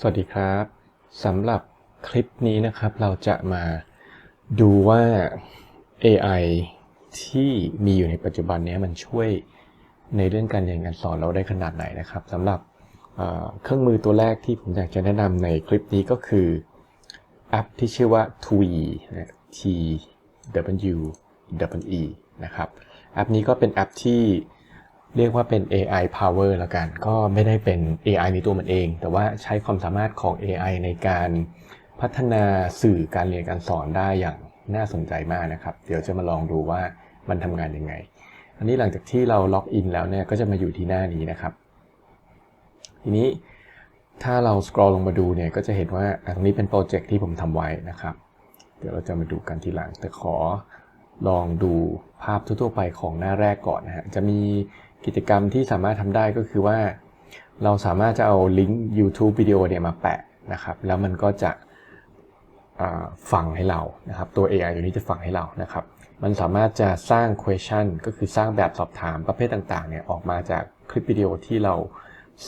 สวัสดีครับสำหรับคลิปนี้นะครับเราจะมาดูว่า AI ที่มีอยู่ในปัจจุบันนี้มันช่วยในเรื่องการเรียนการสอนเราได้ขนาดไหนนะครับสำหรับเครื่องมือตัวแรกที่ผมอยากจะแนะนำในคลิปนี้ก็คือแอปที่ชื่อว่า TWE T W E นะครับแอปนี้ก็เป็นแอปที่ เรียกว่าเป็น AI power แล้วกัน ก็ไม่ได้เป็น AI ในตัวมันเอง แต่ว่าใช้ความสามารถของ AI ในการพัฒนาสื่อการเรียนการสอนได้อย่างน่าสนใจมากนะครับ เดี๋ยวจะมาลองดูว่ามันทำงานยังไง อันนี้หลังจากที่เราล็อกอินแล้วเนี่ยก็จะมาอยู่ที่หน้านี้นะครับ ทีนี้ถ้าเราสครอลลงมาดูเนี่ยก็จะเห็นว่าตรงนี้เป็นโปรเจกต์ที่ผมทำไว้นะครับ เดี๋ยวเราจะมาดูกันทีหลัง แต่ขอลองดูภาพทั่วๆไปของหน้าแรกก่อนนะฮะ จะมี กิจกรรมที่สามารถทำได้ก็คือว่า เราสามารถจะเอาลิงก์ YouTube วิดีโอเนี่ยมาแปะนะครับ แล้วมันก็จะฟังให้เรานะครับ ตัว AI ตัวนี้จะฟังให้เรานะครับ มันสามารถจะสร้าง question ก็คือสร้างแบบสอบถามประเภทต่างๆเนี่ยออกมาจากคลิปวิดีโอที่เรา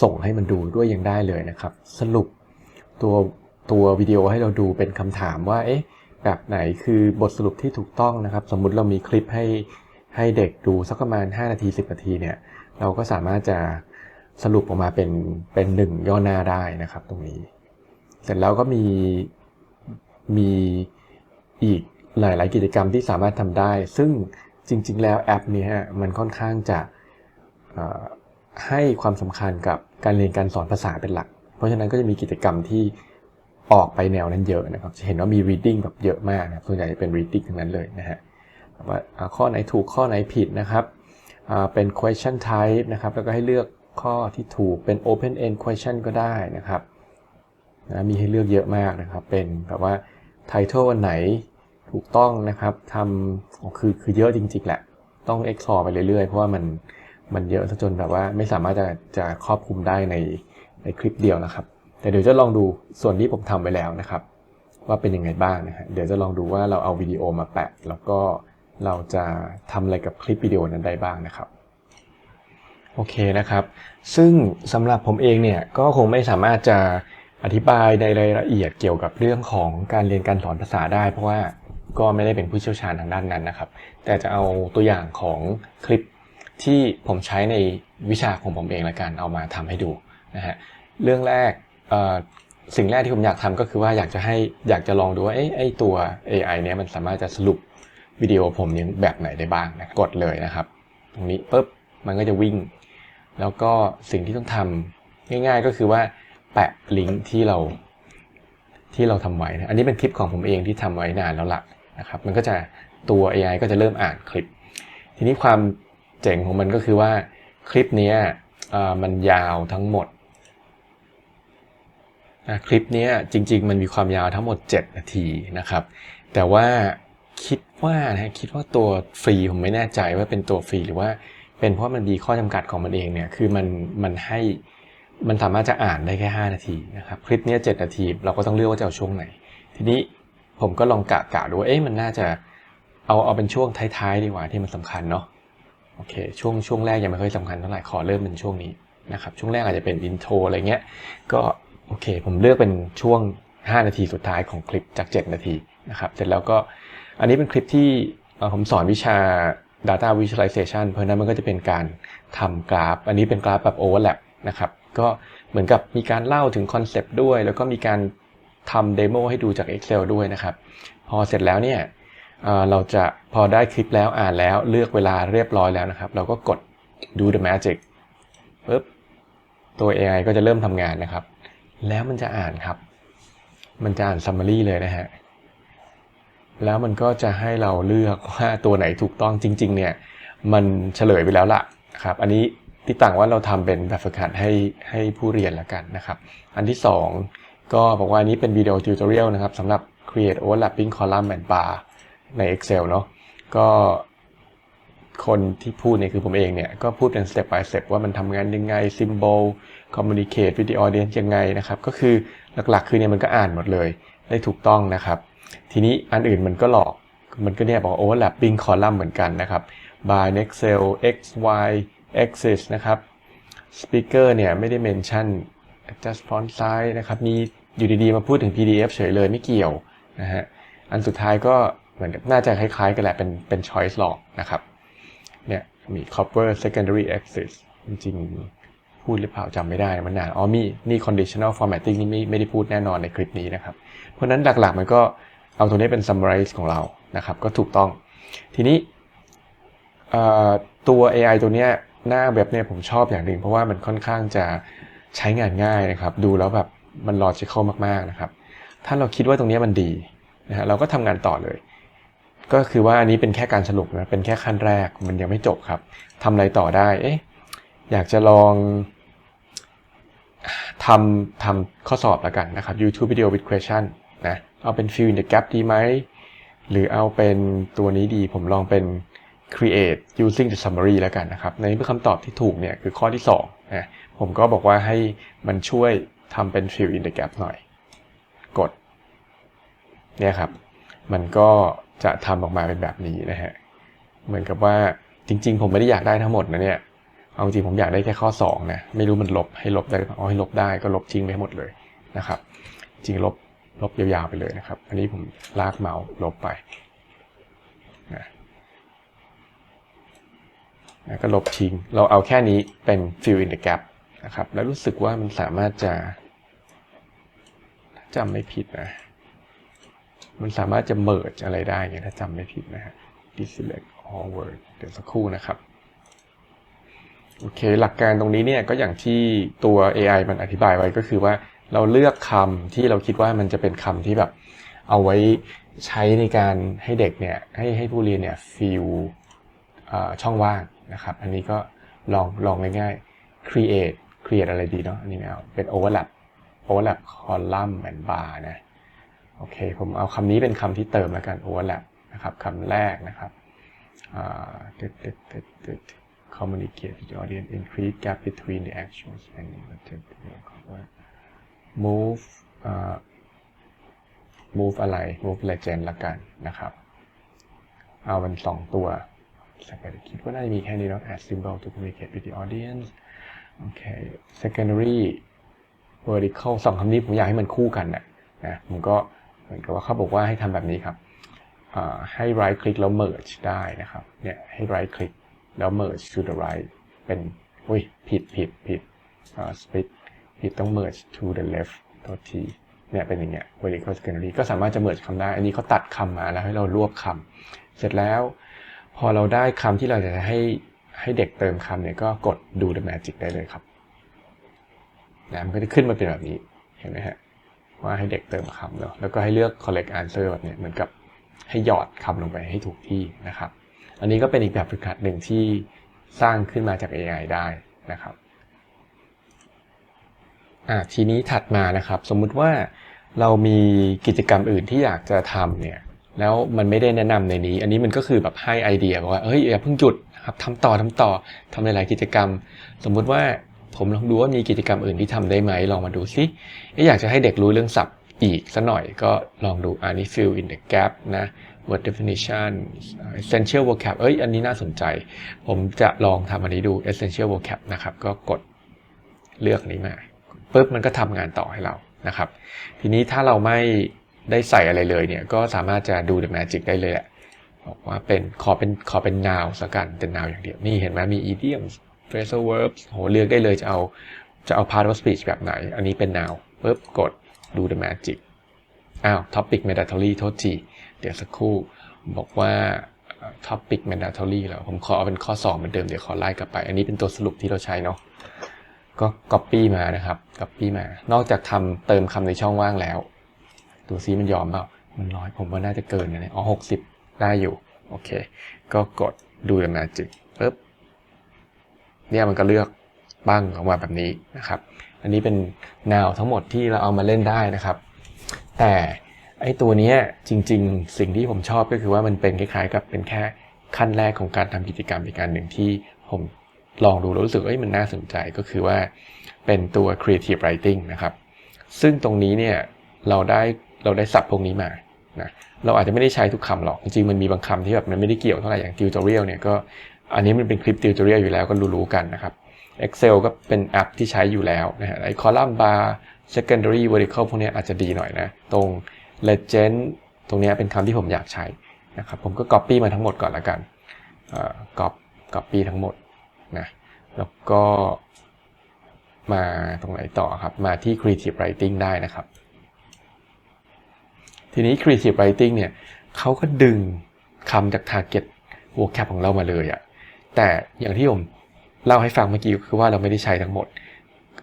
ส่งให้มันดูด้วยยังได้เลยนะครับ สรุปตัวตัววิดีโอให้เราดูเป็นคำถามว่าเอ๊ะแบบไหนคือบทสรุปที่ถูกต้องนะครับ สมมุติเรามีคลิปให้ ให้เด็กดูสักประมาณ 5 นาที 10 นาทีเนี่ยเราก็สามารถจะสรุปออกมาเป็นเป็นหนึ่งย่อหน้าได้นะครับตรงนี้ เสร็จแล้วก็มีมีอีกหลาย ๆ กิจกรรมที่สามารถทำได้ ซึ่งจริง ๆ แล้วแอปนี้มันค่อนข้างจะให้ความสำคัญกับการเรียนการสอนภาษาเป็นหลัก เพราะฉะนั้นก็จะมีกิจกรรมที่ออกไปแนวนั้นเยอะนะครับ จะเห็นว่ามี reading แบบเยอะมากนะครับส่วนใหญ่จะเป็น reading ทั้งนั้นเลยนะฮะ ข้อไหนถูกข้อไหนผิดนะครับ เป็น question type นะครับ แล้วก็ให้เลือกข้อที่ถูกเป็น open end question ก็ได้นะครับนะมีให้เลือกเยอะมากนะครับ เป็นแบบว่า title อันไหนถูกต้องนะครับทำคือคือเยอะจริงๆแหละ ต้อง explore ไปเรื่อยๆ เพราะว่ามันมันเยอะจนแบบว่าไม่สามารถจะจะครอบคลุมได้ในในคลิปเดียวนะครับ แต่เดี๋ยวจะลองดูส่วนที่ผมทำไว้แล้วนะครับ ว่าเป็นยังไงบ้างนะฮะเดี๋ยวจะลองดูว่าเราเอาวิดีโอมาแปะแล้วก็ เราจะทำอะไรกับคลิปวิดีโอนั้นได้บ้างนะครับโอเคนะครับ ซึ่งสำหรับผมเองเนี่ยก็คงไม่สามารถจะอธิบายในรายละเอียดเกี่ยวกับเรื่องของการเรียนการสอนภาษาได้ เพราะว่าก็ไม่ได้เป็นผู้เชี่ยวชาญทางด้านนั้นนะครับ แต่จะเอาตัวอย่างของคลิปที่ผมใช้ในวิชาของผมเองละกันเอามาทำให้ดูนะฮะเรื่องแรกสิ่งแรกที่ผมอยากทำก็คือว่าอยากจะให้อยากจะลองดูว่าเอ้ตัว AI เนี้ยมันสามารถจะสรุป วิดีโอผมยังแบบไหนได้บ้างนะกดเลยนะครับ ตรงนี้ปุ๊บมันก็จะวิ่ง แล้วก็สิ่งที่ต้องทำง่าย ๆ ก็คือว่าแปะลิงก์ที่เราที่เราทำไว้นะอันนี้เป็นคลิปของผมเองที่ทำไว้นานแล้วละนะครับ มันก็จะตัว AI ก็จะเริ่มอ่านคลิป ทีนี้ความเจ๋งของมันก็คือว่าคลิปนี้มันยาวทั้งหมดนะคลิปนี้จริง ๆ มันมีความยาวทั้งหมด 7 นาทีนะครับ แต่ว่า คิดว่านะคิดว่าตัวฟรีผมไม่แน่ใจว่าเป็นตัวฟรีหรือว่าเป็นเพราะมันมีข้อจำกัดของมันเองเนี่ยคือมันมันให้มันสามารถจะอ่านได้แค่ 5 นาทีนะครับคลิปนี้7นาทีเราก็ต้องเลือกว่าจะเอาช่วงไหน ทีนี้ผมก็ลองกะกะดูเอ๊ะมันน่าจะเอาเอาเป็นช่วงท้ายๆดีกว่าที่มันสำคัญเนาะโอเคช่วงช่วงแรกยังไม่ค่อยสำคัญเท่าไหร่ขอเริ่มเป็นช่วงนี้นะครับช่วงแรกอาจจะเป็นอินโทรอะไรเงี้ยก็โอเคผมเลือกเป็นช่วง 5 นาทีสุดท้ายของคลิปจาก 7 นาทีนะครับเสร็จแล้วก็ อันนี้เป็นคลิปที่ผมสอนวิชา Data Visualization เพราะนั้นมันก็จะเป็นการทำกราฟ อันนี้เป็นกราฟแบบ Overlap นะครับ ก็เหมือนกับมีการเล่าถึงคอนเซปต์ด้วย แล้วก็มีการทำเดโมให้ดูจาก Excel ด้วยนะครับ พอเสร็จแล้วเนี่ยเราจะพอได้คลิปแล้วอ่านแล้วเลือกเวลาเรียบร้อยแล้วนะครับ เราก็กด do the magic ปุ๊บตัว AI ก็จะเริ่มทำงานนะครับ แล้วมันจะอ่านครับ มันจะอ่าน summary เลยนะฮะ แล้วมันก็จะให้เราเลือกว่าตัวไหนถูกต้องจริง ๆ เนี่ย มันเฉลยไปแล้วล่ะครับ อันนี้ที่ต่างว่าเราทำเป็นแบบฝึกหัดให้ให้ผู้เรียนละกันนะครับ อันที่ 2 ก็บอกว่านี้เป็นวิดีโอทิวตอเรียลนะครับสำหรับ create overlapping column and bar ใน Excel เนาะก็คนที่พูดเนี่ยคือผมเองเนี่ย ก็พูดเป็น step by step ว่ามันทำงานยังไง symbol communicate with the audience ยังไงนะครับ ก็คือหลักๆ คือเนี่ยมันก็อ่านหมดเลย ได้ถูกต้องนะครับ ทีนี้อันอื่นมันก็หลอก มันก็เนี่ยบอก overlapping column เหมือนกันนะครับ by next cell x y axis นะครับ speaker เนี่ยไม่ได้ mention adjust font size นะครับมีอยู่ดีๆ มาพูดถึง PDF เฉยเลยไม่เกี่ยวนะฮะ อันสุดท้ายก็เหมือนกับน่าจะคล้ายๆ กันแหละเป็นเป็น choice lock นะครับ เนี่ยมี cover secondary access จริงๆ พูดหรือเปล่าจำไม่ได้มันนานอ๋อมีนี่ conditional formatting นี่ไม่ไม่ได้พูดแน่นอนในคลิปนี้นะครับ เพราะนั้นหลักๆมันก็ เอาตัวนี้เป็น summarize ของเรานะครับ ก็ถูกต้อง ทีนี้ตัว AI ตัวเนี้ยหน้าเว็บเนี่ยผมชอบอย่างหนึ่งเพราะว่ามันค่อนข้างจะใช้งานง่ายนะครับ ดูแล้วแบบมัน logical มากๆนะครับ ถ้าเราคิดว่าตรงนี้มันดีนะฮะเราก็ทำงานต่อเลย ก็คือว่าอันนี้เป็นแค่การสรุปนะเป็นแค่ขั้นแรกมันยังไม่จบครับทำอะไรต่อได้เอ๊ะอยากจะลองทำทำข้อสอบแล้วกันนะครับ YouTube video with question นะ เอาเป็น fill in the gap ดีไหม หรือเอาเป็นตัวนี้ดี ผมลองเป็น create using the summary แล้วกันนะครับ ในนี้เป็นคำตอบที่ถูกเนี่ยคือข้อที่2นะผมก็บอกว่าให้มันช่วยทำเป็น fill in the gap หน่อย กด เนี่ยครับ มันก็จะทำออกมาเป็นแบบนี้นะฮะ เหมือนกับว่าจริง ๆ ผมไม่ได้อยากได้ทั้งหมดนะเนี่ย เอาจริงผมอยากได้แค่ข้อ2นะ ไม่รู้มันลบให้ลบได้หรือเปล่าเอให้ลบได้ก็ลบทิ้งไปหมดเลยนะครับ จริงลบ ลบยาวๆไปเลยนะครับ อันนี้ผมลากเมาส์ลบไปนะนะก็ลบทิ้ง เราเอาแค่นี้เป็น fill in the gap นะครับ แล้วรู้สึกว่ามันสามารถจะถ้าจำไม่ผิดนะ มันสามารถจะ merge อะไรได้เนี่ยถ้าจำไม่ผิดนะฮะ deselect all word เดี๋ยวสักครู่นะครับโอเค หลักการตรงนี้เนี่ยก็อย่างที่ตัว AI มันอธิบายไว้ก็คือว่า เราเลือกคำที่เราคิดว่ามันจะเป็นคำที่แบบเอาไว้ใช้ในการให้เด็กเนี่ยให้ให้ผู้เรียนเนี่ย fill ช่องว่างนะครับ อันนี้ก็ลองลองง่ายๆ create create อะไรดีเนาะอันนี้ไม่เอาเป็น overlap overlap column and bar นะโอเค ผมเอาคำนี้เป็นคำที่เติมแล้วกัน overlap นะครับคำแรกนะครับ communicate with the audience increase gap between the actions and the move move อะไร move legend ละกันนะครับ เอาเป็นสองตัวสักคิดว่าน่าจะมีแค่นี้เนาะ add symbol to communicate with the audience โอเค secondary vertical สองคำนี้ผมอยากให้มันคู่กันนะนะผมก็เหมือนกับว่าเขาบอกว่าให้ทำแบบนี้ครับให้ right click แล้ว merge ได้นะครับ เนี่ยให้ right click แล้ว merge to the right เป็น อุ้ย ผิดผิดผิด split ผิดต้อง merge to the left ตัวทีเนี่ยเป็นอย่างเงี้ย vertical secondary ก็สามารถจะ merge คำได้ อันนี้เขาตัดคำมาแล้วให้เรารวบคำ เสร็จแล้ว พอเราได้คำที่เราจะให้ให้เด็กเติมคำเนี่ยก็กดดู the magic ได้เลยครับนะมันก็จะขึ้นมาเป็นแบบนี้ เห็นไหมฮะ ว่าให้เด็กเติมคำเนาะ แล้วก็ให้เลือก collect answer แบบนี้เหมือนกับให้หยอดคำลงไปให้ถูกที่นะครับ อันนี้ก็เป็นอีกแบบฝึกหัดหนึ่งที่สร้างขึ้นมาจาก AI ได้นะครับ อ่าทีนี้ถัดมานะครับ สมมุติว่าเรามีกิจกรรมอื่นที่อยากจะทำเนี่ยแล้วมันไม่ได้แนะนำในนี้ อันนี้มันก็คือแบบให้ไอเดียบอกว่าเฮ้ยอย่าเพิ่งหยุดครับทำต่อทำต่อทำหลายๆกิจกรรม สมมุติว่าผมลองดูว่ามีกิจกรรมอื่นที่ทำได้ไหมลองมาดูซิอยากจะให้เด็กรู้เรื่องศัพท์อีกสักหน่อยก็ลองดูอันนี้ fill in the gap นะ word definition essential vocab เอ้ยอันนี้น่าสนใจ ผมจะลองทำอันนี้ดู essential vocab นะครับ ก็กดเลือกนี้มา ปุ๊บมันก็ทำงานต่อให้เรานะครับ ทีนี้ถ้าเราไม่ได้ใส่อะไรเลยเนี่ยก็สามารถจะดู the magic ได้เลยแหละบอกว่าเป็นขอเป็นขอเป็น noun สักกันเป็น noun อย่างเดียวนี่เห็นไหมมี idioms phrasal verbs โหเลือกได้เลยจะเอาจะเอา part of speech แบบไหน อันนี้เป็น noun ปุ๊บกดดู the magic อ้าว topic mandatory โทษทีเดี๋ยวสักครู่ บอกว่า topic mandatory แล้วผมขอเอาเป็นข้อ 2 เหมือนเดิม เดี๋ยวขอไล่กลับไป อันนี้เป็นตัวสรุปที่เราใช้เนาะ ก็ copy มานะครับ copy มา นอกจากทำเติมคำในช่องว่างแล้ว ดูซิมันยอมเปล่ามันร้อยผมว่าน่าจะเกินนะเนี่ยอ๋อหกสิบได้อยู่ โอเค ก็กดดู the magic ปุ๊บเนี่ยมันก็เลือกบ้างออกมาแบบนี้นะครับ อันนี้เป็นแนวทั้งหมดที่เราเอามาเล่นได้นะครับ แต่ไอ้ตัวนี้จริง ๆ สิ่งที่ผมชอบก็คือว่ามันเป็นคล้ายๆ กับเป็นแค่ขั้นแรกของการทำกิจกรรมอีกการหนึ่งที่ผม ลองดูแล้วรู้สึกเอ้ยมันน่าสนใจก็คือว่าเป็นตัว creative writing นะครับ ซึ่งตรงนี้เนี่ยเราได้เราได้ศัพท์พวกนี้มานะเราอาจจะไม่ได้ใช้ทุกคำหรอก จริงๆมันมีบางคำที่แบบมันไม่ได้เกี่ยวเท่าไหร่อย่าง tutorial เนี่ยก็อันนี้มันเป็นคลิป tutorial อยู่แล้วก็รู้ๆกันนะครับ Excel ก็เป็นแอปที่ใช้อยู่แล้วนะฮะไอ้ column bar secondary vertical พวกนี้อาจจะดีหน่อยนะ ตรง legend ตรงเนี้ยเป็นคำที่ผมอยากใช้นะครับ ผมก็ copy มาทั้งหมดก่อนละกันก๊อป copy ทั้งหมด นะแล้วก็มาตรงไหนต่อครับ มาที่ creative writing ได้นะครับ ทีนี้ creative writing เนี่ยเขาก็ดึงคำจาก target vocab ของเรามาเลยอะแต่อย่างที่ผมเล่าให้ฟังเมื่อกี้คือว่าเราไม่ได้ใช้ทั้งหมด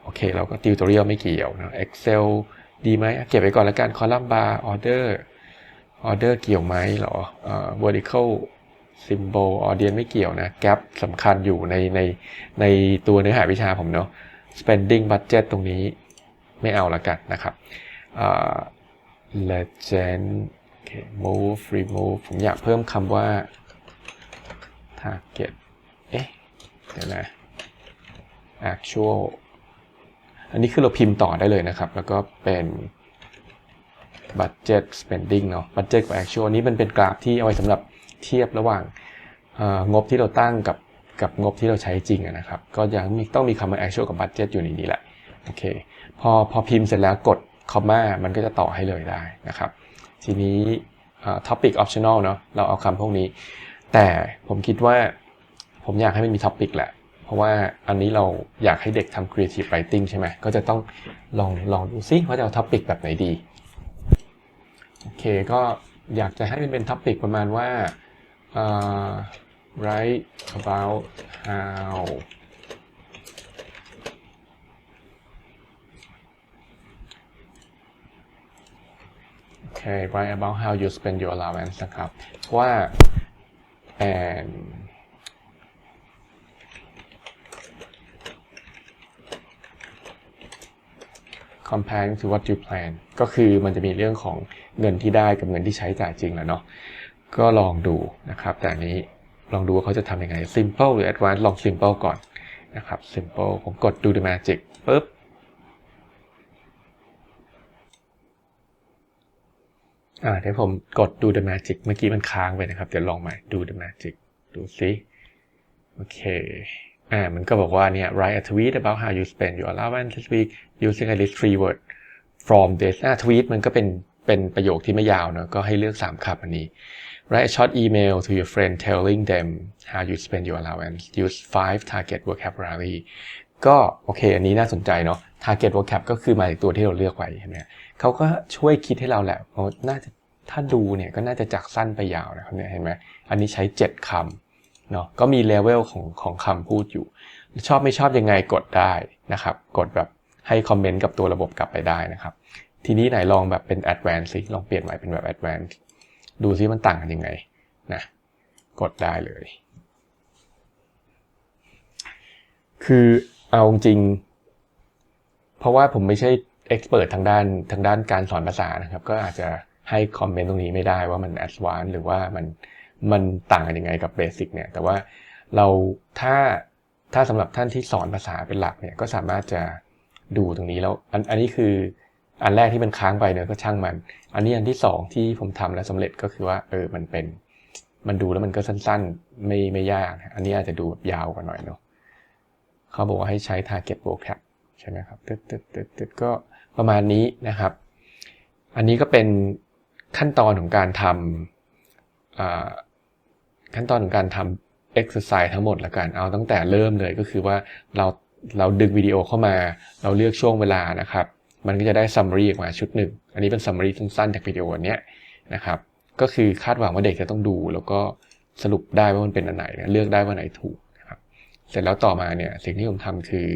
โอเค เราก็ติวตัวเรียลไม่เกี่ยวนะ Excel ดีไหมเก็บไว้ก่อนแล้วกัน column bar order order เกี่ยวไหมหรอ vertical uh, vertical symbol audience ไม่เกี่ยวนะ gap สำคัญอยู่ในในในตัวเนื้อหาวิชาผมเนาะ spending budget ตรงนี้ไม่เอาละกันนะครับ uh, legend okay, move remove ผมอยากเพิ่มคำว่า target เอ๊ะเดี๋ยวนะ actual อันนี้คือเราพิมพ์ต่อได้เลยนะครับ แล้วก็เป็น budget spending เนาะ budget กับ actual นี้มันเป็นกราฟที่เอาไว้สำหรับ เทียบระหว่างงบที่เราตั้งกับกับงบที่เราใช้จริงนะครับ ก็ยังมีต้องมีคำว่า actual กับ budget อยู่ในนี้แหละโอเคพอพอพิมพ์เสร็จแล้วกด comma มันก็จะต่อให้เลยได้นะครับ ทีนี้ topic optional เนาะเราเอาคำพวกนี้ แต่ผมคิดว่าผมอยากให้มันมี topic แหละ เพราะว่าอันนี้เราอยากให้เด็กทำ creative writing ใช่ไหมก็จะต้องลองลองดูซิว่าจะเอา topic แบบไหนดีโอเคก็อยากจะให้มันเป็น topic ประมาณว่า uh, write about how okay write about how you spend your allowance นะครับว่า and comparing to what you plan ก็คือมันจะมีเรื่องของเงินที่ได้กับเงินที่ใช้จ่ายจริงแล้วเนาะ ก็ลองดูนะครับแต่อันนี้ลองดูว่าเขาจะทำยังไง simple หรือ advanced ลอง simple ก่อนนะครับ simple ผมกด do the magic ปุ๊บอ่าเดี๋ยวผมกด do the magic เมื่อกี้มันค้างไปนะครับ เดี๋ยวลองใหม่ do the magic ดูซิโอเคอ่ามันก็บอกว่าเนี่ย write a tweet about how you spend your allowance this week using at least three words from this อ่า tweet มันก็เป็น เป็นประโยคที่ไม่ยาวเนอะก็ให้เลือก 3คำอันนี้ write a short email to your friend telling them how you spend your allowance use five target vocabulary ก็โอเค อันนี้น่าสนใจเนาะ target vocab ก็คือมาจากตัวที่เราเลือกไว้ใช่ไหมเขาก็ช่วยคิดให้เราแหละเพราะน่าจะถ้าดูเนี่ยก็น่าจะจากสั้นไปยาวนะครับเนี่ยเห็นไหมอันนี้ใช้ 7คำเนาะก็มีเลเวลของของคำพูดอยู่ ชอบไม่ชอบยังไงกดได้นะครับ กดแบบให้คอมเมนต์กับตัวระบบกลับไปได้นะครับ ทีนี้ไหนลองแบบเป็น advanced สิลองเปลี่ยนใหม่เป็นแบบ advanced ดูซิมันต่างกันยังไงนะกดได้เลย คือเอาจริง เพราะว่าผมไม่ใช่เอ็กซ์เพรสทางด้านทางด้านการสอนภาษานะครับ ก็อาจจะให้คอมเมนต์ตรงนี้ไม่ได้ว่ามันแอดวานซ์หรือว่ามันมันต่างกันยังไงกับเบสิกเนี่ย แต่ว่าเราถ้าถ้าสำหรับท่านที่สอนภาษาเป็นหลักเนี่ยก็สามารถจะดูตรงนี้แล้วอันอันนี้คือ อันแรกที่มันค้างไปเนี่ยก็ช่างมัน อันนี้อันที่สองที่ผมทำแล้วสำเร็จก็คือว่าเออมันเป็น มันดูแล้วมันก็สั้นๆ ไม่ไม่ยาก อันนี้อาจจะดูแบบยาวกว่าหน่อยเนาะเขาบอกว่าให้ใช้ target vocab ใช่ไหมครับตึ๊ดตึ๊ดตึ๊ดตึ๊ดก็ประมาณนี้นะครับ อันนี้ก็เป็นขั้นตอนของการทำขั้นตอนของการทำ exercise ทั้งหมดละกันเอาตั้งแต่เริ่มเลยก็คือว่าเราเราดึงวิดีโอเข้ามา เราเลือกช่วงเวลานะครับ มันก็จะได้ summary ออกมาชุดหนึ่ง อันนี้เป็น summary สั้นๆจากวิดีโออันนี้นะครับ ก็คือคาดหวังว่าเด็กจะต้องดู แล้วก็สรุปได้ว่ามันเป็นอันไหนนะเลือกได้ว่าไหนถูกนะครับ เสร็จแล้วต่อมาเนี่ยสิ่งที่ผมทำคือ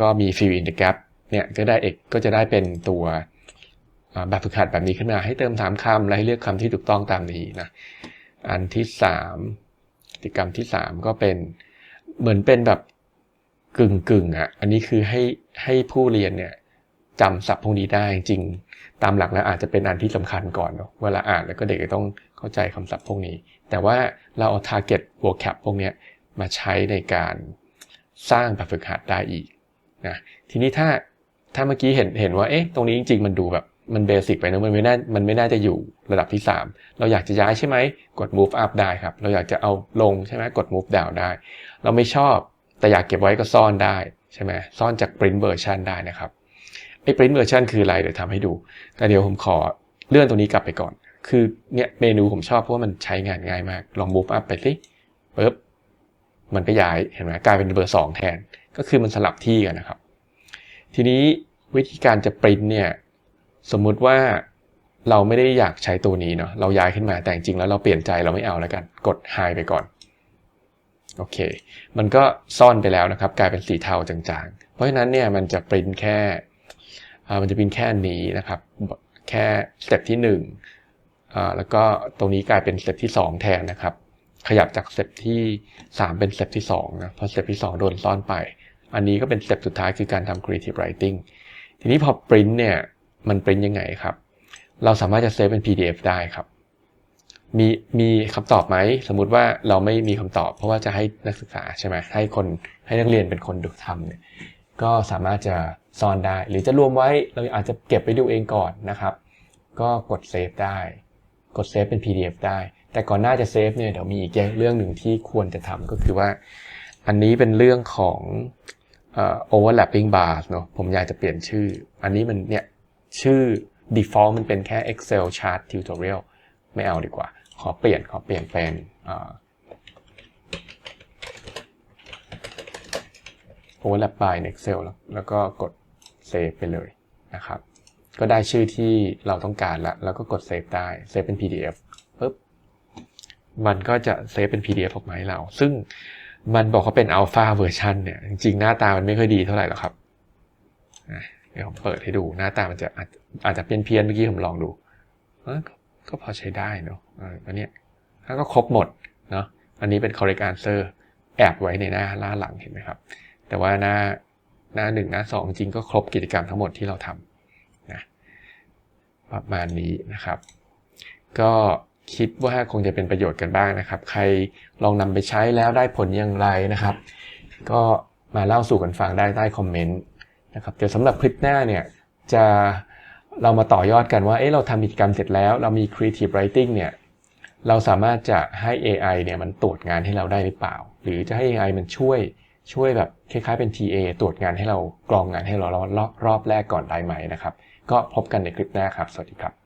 ก็มี fill in the gap เนี่ยก็ได้เอกก็จะได้เป็นตัวแบบฝึกหัดแบบนี้ขึ้นมาให้เติมถามคำและให้เลือกคำที่ถูกต้องตามนี้นะอันที่สามกิจกรรมที่สามก็เป็นเหมือนเป็นแบบกึ่งกึ่งอะอันนี้คือให้ให้ผู้เรียนเนี่ย จำศัพท์พวกนี้ได้จริง ตามหลักแล้วอาจจะเป็นอันที่สำคัญก่อนเนาะเวลาอ่านแล้วก็เด็กต้องเข้าใจคำศัพท์พวกนี้ แต่ว่าเราเอา target vocab พวกนี้มาใช้ในการสร้างแบบฝึกหัดได้อีกนะทีนี้ถ้าถ้าเมื่อกี้เห็นเห็นว่าเอ๊ะตรงนี้จริงๆมันดูแบบมันเบสิกไปนะมันไม่น่ามันไม่น่าจะอยู่ระดับที่ 3 เราอยากจะย้ายใช่ไหมกด move up ได้ครับ เราอยากจะเอาลงใช่ไหมกด move down ได้ เราไม่ชอบแต่อยากเก็บไว้ก็ซ่อนได้ใช่ไหมซ่อนจาก print version ได้นะครับ ไอ้ print version คืออะไรเดี๋ยวทำให้ดู แต่เดี๋ยวผมขอเลื่อนตรงนี้กลับไปก่อน คือเนี่ยเมนูผมชอบเพราะว่ามันใช้งานง่ายมาก ลอง move up ไปสิปึ๊บ มันก็ย้ายเห็นไหมกลายเป็นเบอร์ 2 แทน ก็คือมันสลับที่กันนะครับ ทีนี้วิธีการจะปริ้นเนี่ยสมมุติว่าเราไม่ได้อยากใช้ตัวนี้เนาะเราย้ายขึ้นมาแต่จริงแล้วเราเปลี่ยนใจเราไม่เอาแล้วกัน กด hide ไปก่อนโอเค มันก็ซ่อนไปแล้วนะครับ กลายเป็นสีเทาจางๆ เพราะฉะนั้นเนี่ยมันจะปริ้นแค่ มันจะปริ้นแค่นี้นะครับ แค่สเต็ปที่1อ่าแล้วก็ตรงนี้กลายเป็นสเต็ปที่ 2 แทนนะครับ ขยับจากสเต็ปที่ 3 เป็นสเต็ปที่2นะเพราะสเต็ปที่ 2 โดนซ่อนไป อันนี้ก็เป็นสเต็ปสุดท้ายคือการทำ creative writing ทีนี้พอปริ้นเนี่ยมันปริ้นยังไงครับ เราสามารถจะเซฟเป็น PDF ได้ครับมีมีคำตอบไหมสมมุติว่าเราไม่มีคำตอบ เพราะว่าจะให้นักศึกษาใช่ไหมให้คนให้นักเรียนเป็นคนดูทำเนี่ย ก็สามารถจะซ่อนได้ หรือจะรวมไว้เราอาจจะเก็บไปดูเองก่อนนะครับ ก็กดเซฟได้ กดเซฟเป็น PDF ได้ แต่ก่อนหน้าจะเซฟเนี่ยเดี๋ยวมีอีกเรื่องหนึ่งที่ควรจะทำก็คือว่า อันนี้เป็นเรื่องของ uh, overlapping bars เนอะผมอยากจะเปลี่ยนชื่อ อันนี้มันเนี่ยชื่อ default มันเป็นแค่ Excel chart tutorial ไม่เอาดีกว่า ขอเปลี่ยนขอเปลี่ยนเป็น overlap by in Excel แล้วแล้วก็กด save ไปเลยนะครับ ก็ได้ชื่อที่เราต้องการล้วแล้วก็กด save ได้ save เป็น PDF ปุ๊บมันก็จะเซฟเป็น PDF ออกมาให้เรา ซึ่งมันบอกว่าเป็น Alpha Version เนี่ย จริงๆ หน้าตามันไม่ค่อยดีเท่าไหร่หรอกครับ เดี๋ยวผมเปิดให้ดู หน้าตามันจะอาจอาจจะเพี้ยนเมื่อกี้ผมลองดู ก็พอใช้ได้เนาะอันนี้ถ้าก็ครบหมดเนาะ อันนี้เป็น correct answer แอบไว้ในหน้าล่าหลังเห็นไหมครับ แต่ว่าหน้าหน้าหนึ่งหน้าสองจริงก็ครบกิจกรรมทั้งหมดที่เราทำนะประมาณนี้นะครับ ก็คิดว่าคงจะเป็นประโยชน์กันบ้างนะครับ ใครลองนำไปใช้แล้วได้ผลอย่างไรนะครับ ก็มาเล่าสู่กันฟังได้ใต้คอมเมนต์นะครับเดี๋ยวสำหรับคลิปหน้าเนี่ยจะเรามาต่อยอดกันว่าเอ๊ะเราทำกิจกรรมเสร็จแล้ว เรามี creative writing เนี่ยเราสามารถจะให้ AI เนี่ยมันตรวจงานให้เราได้หรือเปล่า หรือจะให้ AI มันช่วย ช่วยแบบคล้ายๆเป็น TA ตรวจงานให้เรากรองงานให้เรารอบรอบแรกก่อนได้ไหมนะครับ ก็พบกันในคลิปหน้าครับ สวัสดีครับ